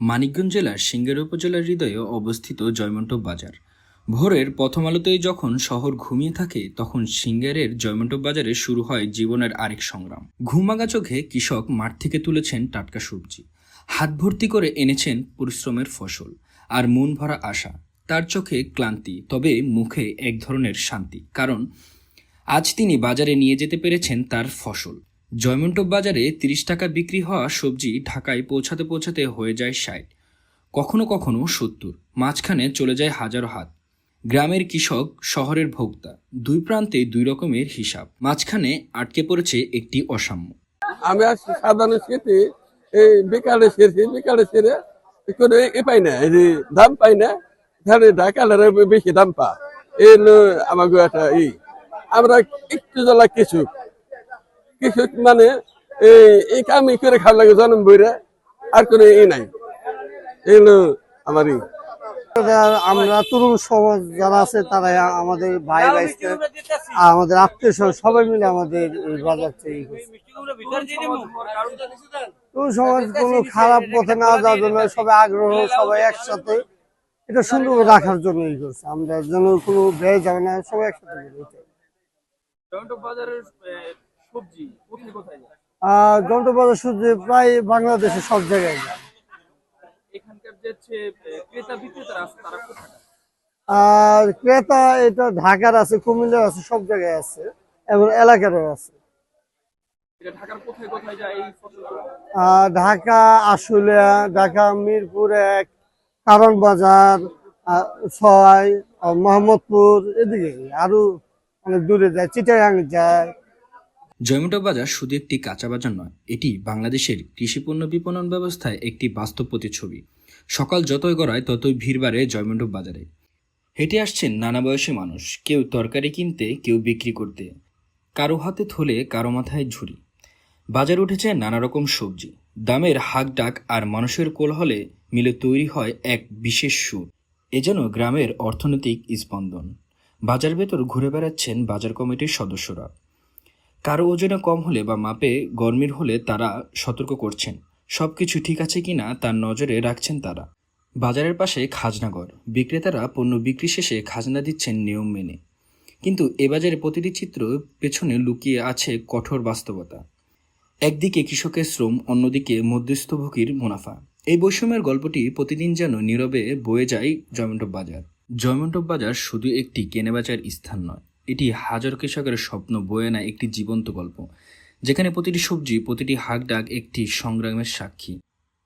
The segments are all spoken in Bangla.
মানিকগঞ্জ জেলার সিঙ্গার উপজেলার হৃদয়ে অবস্থিত জয়মন্টপ বাজার। ভোরের প্রথম আলোতেই যখন শহর ঘুমিয়ে থাকে, তখন সিঙ্গারের জয়মন্টপ বাজারে শুরু হয় জীবনের আরেক সংগ্রাম। ঘুমাগা চোখে কৃষক মাঠ থেকে তুলেছেন টাটকা সবজি। হাত ভর্তি করে এনেছেন পরিশ্রমের ফসল আর মন ভরা আশা। তার চোখে ক্লান্তি, তবে মুখে এক ধরনের শান্তি। কারণ আজ তিনি বাজারে নিয়ে যেতে পেরেছেন তার ফসল। জয়মন্টপ বাজারে তিরিশ টাকা বিক্রি হওয়া সবজি ঢাকায় পৌঁছাতে পৌঁছাতে হয়ে যায় ষাট। কখনো কখনো সত্তর। মাঝখানে চলে যায় হাজারো হাত। গ্রামের কৃষক, শহরের ভোক্তা। দুই প্রান্তে দুই রকমের হিসাব। মাঝখানে আটকে পড়েছে একটি অসাম্য। আমি আসছি সাধারণ এই বিকালে সেরছি বিকালে সেরে করে এ পাই না দাম পাই না তাহলে ঢাকালের বেশি দাম পা এই আমাকে একটা ই। আমরা একটু জ্বালা কিছু কিছু মানে এই এই কামই করে খাওয়া লাগে জন্ম বইরা আর কোনো ই নাই। এই হলো আমার আমরা তরুণ সমাজ যারা আছে তারা আমাদের ভাই ভাই আমাদের আত্মীয় স্বজন সবাই মিলে আমাদের বাজার তরুণ সমাজ কোনো খারাপ পথে না যাওয়ার জন্য সবাই আগ্রহ সবাই একসাথে এটা সুন্দর রাখার জন্য এই করছে। আমরা যেন কোনো ব্যয় যাবে না সবাই একসাথে বাজার শুধু প্রায় বাংলাদেশে সব জায়গায়। যায় আর ক্রেতা এটা ঢাকার আছে কুমিল্লার আছে সব জায়গায় আছে এবং এলাকারও আছে। ঢাকা আশুলিয়া ঢাকা মিরপুর এক কারণ বাজার ছয় মোহাম্মদপুর এদিকে আরও অনেক দূরে যায় চিটাগাং যায়। জয়মন্টপ বাজার শুধু একটি কাঁচা বাজার নয়, এটি বাংলাদেশের কৃষিপণ্য বিপণন ব্যবস্থায় একটি বাস্তব প্রতিচ্ছবি। সকাল যতই গড়ায়, ততই ভিড় বাড়ে জয়মন্টপ বাজারে। হেঁটে আসছেন নানা বয়সী মানুষ, কেউ তরকারি কিনতে, কেউ বিক্রি করতে। কারও হাতে থলে, কারও মাথায় ঝুড়ি। বাজার উঠেছে নানা রকম সবজি। দামের হাক ডাক আর মানুষের কোলাহলে মিলে তৈরি হয় এক বিশেষ সুর। এ যেন গ্রামের অর্থনৈতিক স্পন্দন। বাজার ভেতর ঘুরে বেড়াচ্ছেন বাজার কমিটির সদস্যরা। কারও ওজনে কম হলে বা মাপে গরমির হলে তারা সতর্ক করছেন। সবকিছু ঠিক আছে কিনা তার নজরে রাখছেন তারা। বাজারের পাশে খাজনাঘর বিক্রেতারা পণ্য বিক্রি শেষে খাজনা দিচ্ছেন নিয়ম মেনে। কিন্তু এ বাজারে প্রতিটি চিত্র পেছনে লুকিয়ে আছে কঠোর বাস্তবতা। একদিকে কৃষকের শ্রম, অন্যদিকে মধ্যস্থভোগীর মুনাফা। এই বৈষম্যের গল্পটি প্রতিদিন যেন নীরবে বয়ে যায় জয়মন্টপ বাজার। জয়মন্টপ বাজার শুধু একটি কেনেবেচার স্থান নয়। এটি হাজার কৃষকের স্বপ্ন বয়ে না একটি জীবন্ত গল্প, যেখানে প্রতিটি সবজি, প্রতিটি হাক ডাক একটি সংগ্রামের সাক্ষী।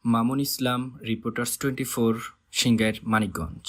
Mamun Islam reporters twenty four Singair Manikganj.